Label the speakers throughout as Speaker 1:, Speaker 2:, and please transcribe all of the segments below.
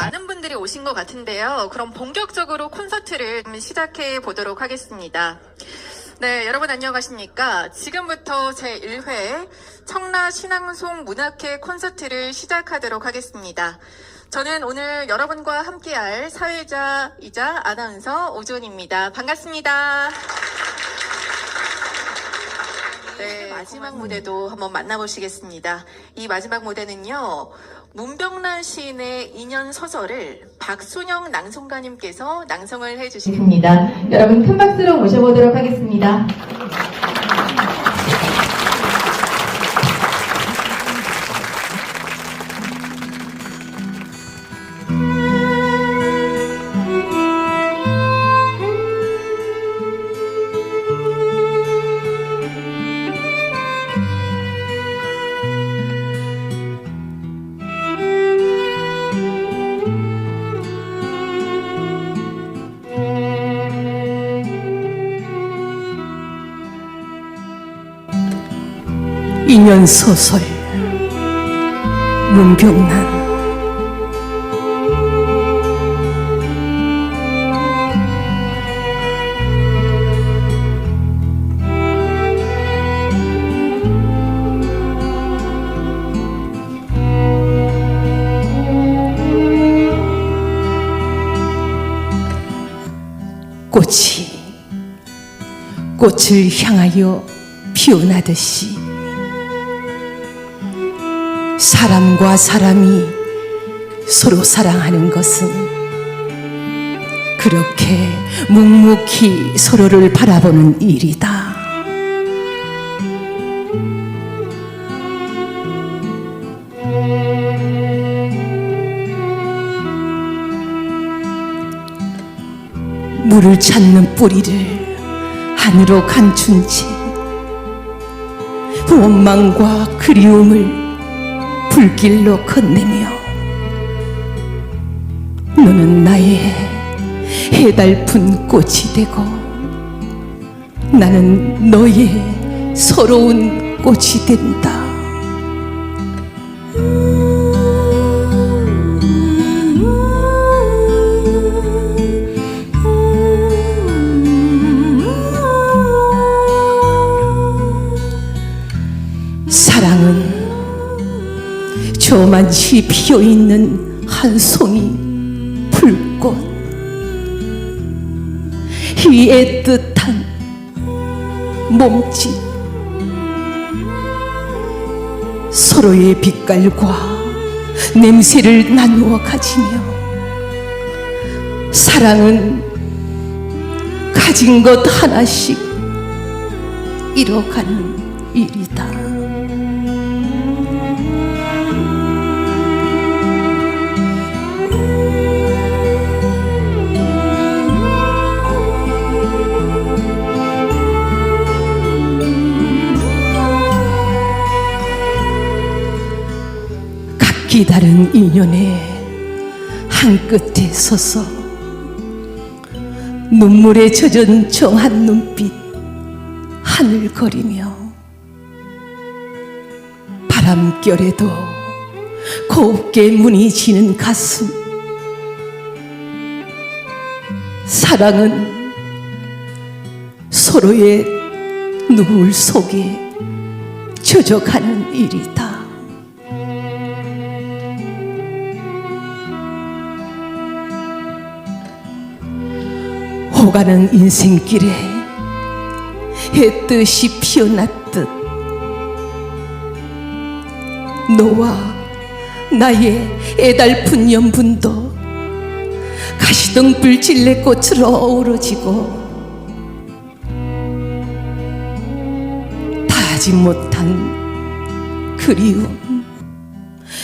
Speaker 1: 많은 분들이 오신 것 같은데요. 그럼 본격적으로 콘서트를 좀 시작해 보도록 하겠습니다. 네, 여러분 안녕하십니까. 지금부터 제1회 청라 신앙송 문학회 콘서트를 시작하도록 하겠습니다. 저는 오늘 여러분과 함께할 사회자이자 아나운서 오주원입니다. 반갑습니다. 네, 마지막 무대도 한번 만나보시겠습니다. 이 마지막 무대는요, 문병란 시인의 인연 서설을 박순영 낭송가님께서 낭송을 해주시겠습니다.
Speaker 2: 여러분 큰 박수로 모셔보도록 하겠습니다.
Speaker 3: 인연 소설. 문병란. 꽃이 꽃을 향하여 피어나듯이 사람과 사람이 서로 사랑하는 것은 그렇게 묵묵히 서로를 바라보는 일이다. 물을 찾는 뿌리를 하늘로 감춘 채 원망과 그리움을 불길로 건네며 너는 나의 해달픈 꽃이 되고 나는 너의 서러운 꽃이 된다. 저만치 피어 있는 한 송이 불꽃 이 애틋한 몸짓 서로의 빛깔과 냄새를 나누어 가지며 사랑은 가진 것 하나씩 잃어가는 일이다. 기 다른 인연의 한 끝에 서서 눈물에 젖은 정한 눈빛 하늘거리며 바람결에도 곱게 문이 지는 가슴 사랑은 서로의 눈물 속에 젖어가는 일이다. 오가는 인생길에 해 뜻이 피어났듯 너와 나의 애달픈 연분도 가시등불 진레꽃으로 어우러지고 다하지 못한 그리움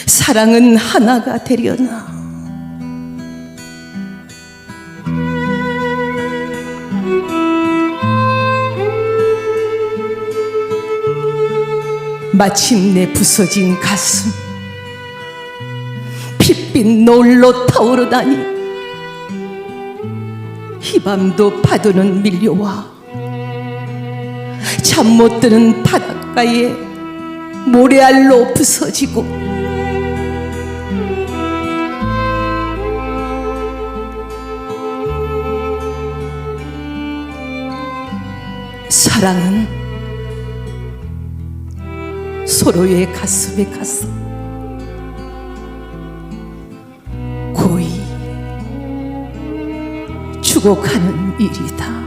Speaker 3: 사랑은 하나가 되려나 마침내 부서진 가슴. 핏빛 놀러 타오르다니. 희밤도 파도는 밀려와 잠 못 드는 바닷가에 모래알로 부서지고 사랑은 서로의 가슴에 가서 고이 죽어가는 일이다.